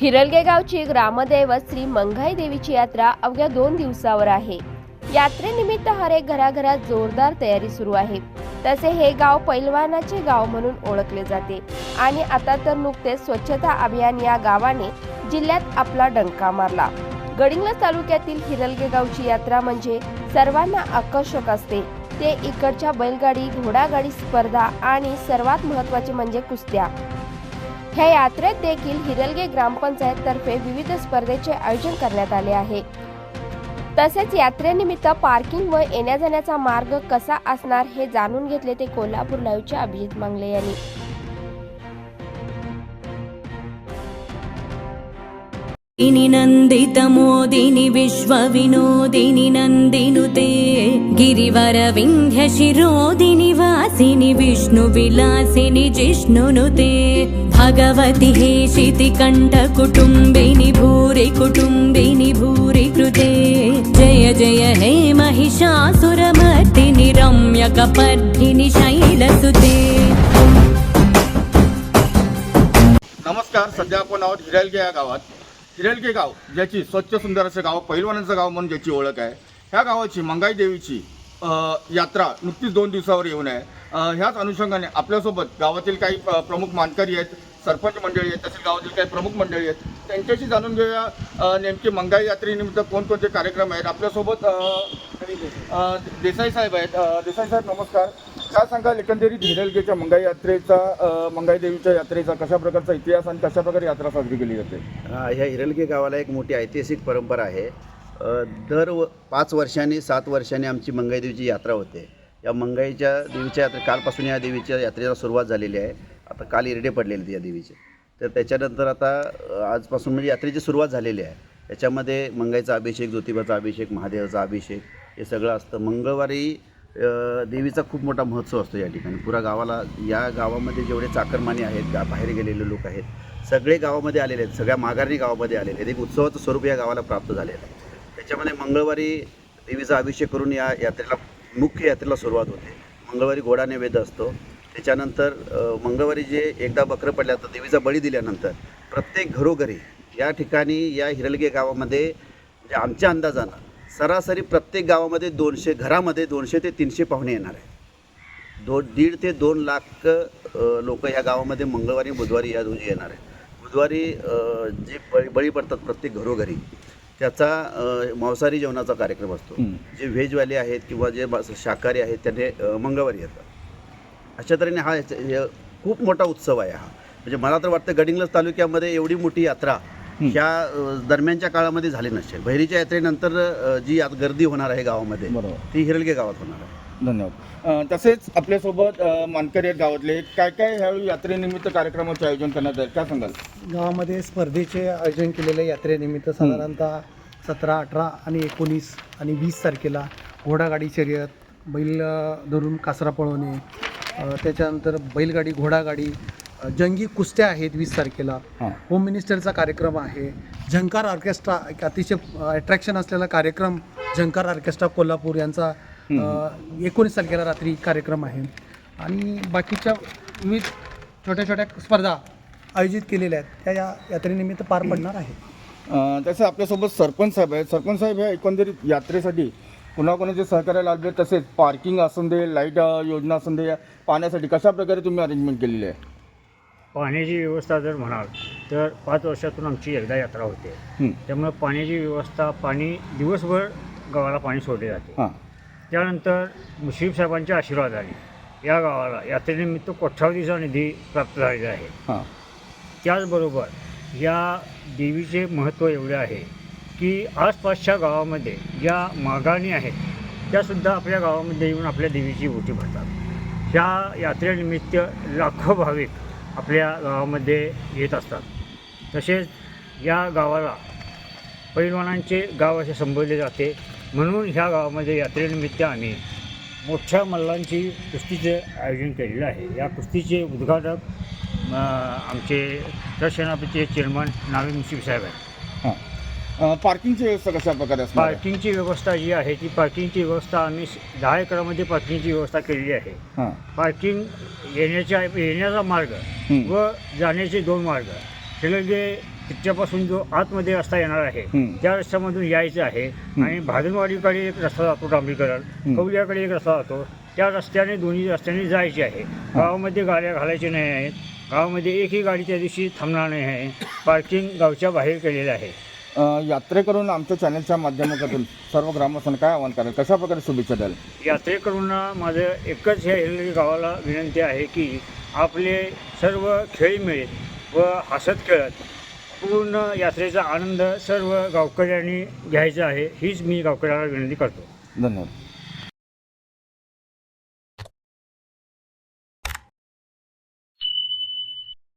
हिरलगे गावची ग्रामदैवत श्री मंगाई देवीची यात्रा अवघ्या दोन दिवसावर आहे. यात्रेनिमित्त हरेक एक घराघरात जोरदार तयारी सुरू आहे. तसे हे गाव पैलवानाचे गाव म्हणून ओळखले जाते आणि आता तर नुकतेच स्वच्छता अभियान या गावाने जिल्ह्यात आपला डंका मारला. गडिंग्लज तालुक्यातील हिरलगे गावची यात्रा म्हणजे सर्वांना आकर्षक असते. ते इकडच्या बैलगाडी घोडागाडी स्पर्धा आणि सर्वात महत्त्वाचे म्हणजे कुस्त्या. ह्या यात्रेत देखील हिरलगे ग्रामपंचायत तर्फे विविध स्पर्धेचे आयोजन करण्यात आले आहे. तसेच यात्रेनिमित्त पार्किंग व येण्या जाण्याचा मार्ग कसा असणार हे जाणून घेतले ते कोल्हापूर लाईव्हच्या अभिजित मांगले यांनी. इनि नन्दितमोदिनि विश्वविनोदिनि नन्दिनुते गिरिवरविन्ध्यशिरोदिनि वासिनि विष्णुविलासिनि जिष्णुनुते भगवति हेशिति कण्ठकुटुम्बिनि भूरि कुटुम्बिनि भूरि कृते जय जय हे महिषासुरमर्दिनि रम्यकपर्दिनि शैलसुते नमस्कार सध्या आपण आहोत हिरलगे या गावात रेलके गाव ज्याची स्वच्छ सुंदर असं गाव पहिलवानांचं गाव म्हणून ज्याची ओळख आहे ह्या गावाची मंगाई देवीची यात्रा नुकतीच दोन दिवसावर येऊन आहे. ह्याच अनुषंगाने आपल्यासोबत गावातील काही प्रमुख मानकरी आहेत सरपंच मंडळी आहेत तसेच गावातील काही प्रमुख मंडळी आहेत त्यांच्याशी जाणून घेऊया नेमकी नेमके मंगाई यात्रेनिमित्त कोणकोणते कार्यक्रम आहेत. आपल्यासोबत देसाई साहेब आहेत. देसाई साहेब नमस्कार. काय सांगाल एकंदरीत हिरलगेच्या मंगाई यात्रेचा मंगाई देवीच्या यात्रेचा कशा प्रकारचा इतिहास आणि कशा प्रकारे यात्रा साजरी केली जाते? ह्या हिरलगे गावाला एक मोठी ऐतिहासिक परंपरा आहे. दर व पाच वर्षांनी सात वर्षांनी आमची मंगाईदेवीची यात्रा होते. या मंगाईच्या देवीच्या यात्रे कालपासून या देवीच्या यात्रेला सुरुवात झालेली आहे. आता काल इरडे पडलेले आहेत या देवीचे. तर त्याच्यानंतर आता आजपासून म्हणजे यात्रेची सुरुवात झालेली आहे. त्याच्यामध्ये मंगाईचा अभिषेक ज्योतिबाचा अभिषेक महादेवाचा अभिषेक हे सगळं असतं. मंगळवारी देवीचा खूप मोठा महोत्सव असतो या ठिकाणी. पुरा गावाला या गावामध्ये जेवढे चाकरमानी आहेत गा बाहेर गेलेले लोक आहेत सगळे गावामध्ये आलेले आहेत सगळ्या माघारणी गावामध्ये आलेले आहेत. एक उत्सवाचं स्वरूप या गावाला प्राप्त झालेलं आहे. त्याच्यामध्ये मंगळवारी देवीचा अभिषेक करून या यात्रेला मुख्य यात्रेला सुरुवात होते. मंगळवारी घोडा नैवेद्य असतो. त्याच्यानंतर मंगळवारी जे एकदा बकरं पडल्या तर देवीचा बळी दिल्यानंतर प्रत्येक घरोघरी या ठिकाणी या हिरलगे गावामध्ये म्हणजे आमच्या अंदाजानं सरासरी प्रत्येक गावामध्ये दोनशे घरामध्ये दोनशे ते तीनशे पाहुणे येणार आहे दोन दीड ते दोन लाख लोक ह्या गावामध्ये मंगळवारी बुधवारी या रोजी येणार आहे बुधवारी जे बळी बळी पडतात प्रत्येक घरोघरी त्याचा मांसाहारी जेवणाचा कार्यक्रम असतो. जे व्हेजवाले आहेत किंवा जे शाकाहारी आहेत त्याने मंगळवारी येतात. अशा तऱ्हेने हा हे खूप मोठा उत्सव आहे हा. म्हणजे मला तर वाटतं गडिंग्लज तालुक्यामध्ये एवढी मोठी यात्रा ह्या दरम्यानच्या काळामध्ये झाली नसेल बहिरीच्या यात्रेनंतर जी यात गर्दी होणार आहे गावामध्ये बरोबर. ती हिरलगे गावात होणार आहे. धन्यवाद. तसेच आपल्यासोबत मानकरी आहेत गावातले. काय काय ह्यावेळी यात्रेनिमित्त कार्यक्रमाचे आयोजन करण्यात आले काय सांगाल? गावामध्ये स्पर्धेचे आयोजन केलेले यात्रेनिमित्त साधारणतः सतरा अठरा आणि एकोणीस आणि वीस तारखेला घोडागाडी शर्यत बैल धरून कासरा पळवणे त्याच्यानंतर बैलगाडी घोडागाडी जंगी कुस्त्या आहेत वीस तारखेला. हां. होम मिनिस्टरचा कार्यक्रम आहे. झंकार ऑर्केस्ट्रा एक अतिशय अट्रॅक्शन असलेला कार्यक्रम झंकार ऑर्केस्ट्रा कोल्हापूर यांचा एकोणीस तारखेला रात्री कार्यक्रम आहे. आणि बाकीच्या विविध छोट्या छोट्या स्पर्धा आयोजित केलेल्या आहेत. त्या या यात्रेनिमित्त पार पडणार आहे. अ, तसे आपल्यासोबत सरपंच साहेब आहेत. सरपंच साहेब ह्या एकंदरीत यात्रेसाठी कुणाकोणाचे सहकार्य लाभले? तसेच पार्किंग असून दे लाइट अ, योजना असून दे या पाण्यासाठी कशा प्रकारे तुम्ही अरेंजमेंट केलेली आहे? पाण्याची व्यवस्था जर म्हणाल तर पाच वर्षातून आमची एकदा यात्रा होते. त्यामुळे पाण्याची व्यवस्था पाणी दिवसभर गावाला पाणी सोडले जाते. त्यानंतर मुश्रीफ साहेबांच्या आशीर्वादाने या गावाला यात्रेनिमित्त कोट्यावधीचा निधी प्राप्त झालेला आहे. त्याचबरोबर या देवीचे महत्त्व एवढे आहे की आसपासच्या गावामध्ये ज्या मागाणी आहेत त्यासुद्धा आपल्या गावामध्ये येऊन आपल्या देवीची ओटी भरतात. ह्या यात्रेनिमित्त लाखो भाविक आपल्या गावामध्ये येत असतात. तसेच या गावाला पैलवानांचे गाव असे संबोधले जाते. म्हणून ह्या गावामध्ये यात्रेनिमित्त आम्ही मोठ्या मल्लांची कुस्तीचे आयोजन केलेलं आहे. या कुस्तीचे उद्घाटक आमचे दर्शनापचे चेअरमन नावी मुशीफ साहेब आहेत. हां. पार्किंगची व्यवस्था कशा प्रकारे असणार आहे? पार्किंगची व्यवस्था जी आहे ती पार्किंगची व्यवस्था आम्ही स- दहा एकरामध्ये पार्किंगची व्यवस्था केलेली आहे. हां. पार्किंग येण्याच्या येण्याचा मार्ग. व जाण्याचे दोन मार्ग. शिलगे तिच्यापासून जो आतमध्ये रस्ता येणार आहे हम्म. त्या रस्त्यामधून यायचं आहे आणि भाजनवाडीकडे एक रस्ता जातो डांबरीकरण कवलियाकडे एक रस्ता जातो. त्या रस्त्याने दोन्ही रस्त्याने जायचे आहे. गावामध्ये गाड्या घालायच्या नाही आहेत. गावामध्ये एकही गाडी त्या दिवशी थांबणार नाही आहे. पार्किंग गावच्या बाहेर केलेलं आहे. यात्रेकरून आमच्या चॅनलच्या माध्यमातून सर्व ग्रामस्थांना काय आवाहन कराल? कशा प्रकारे शुभेच्छा द्याल? यात्रेकरूंना माझं एकच ह्या हिरली गावाला विनंती आहे की आपले सर्व खेळीमेळे व हसत खेळत पूर्ण यात्रेचा आनंद सर्व गावकऱ्यांनी घ्यायचा आहे. हीच मी गावकऱ्याला विनंती करतो. धन्यवाद.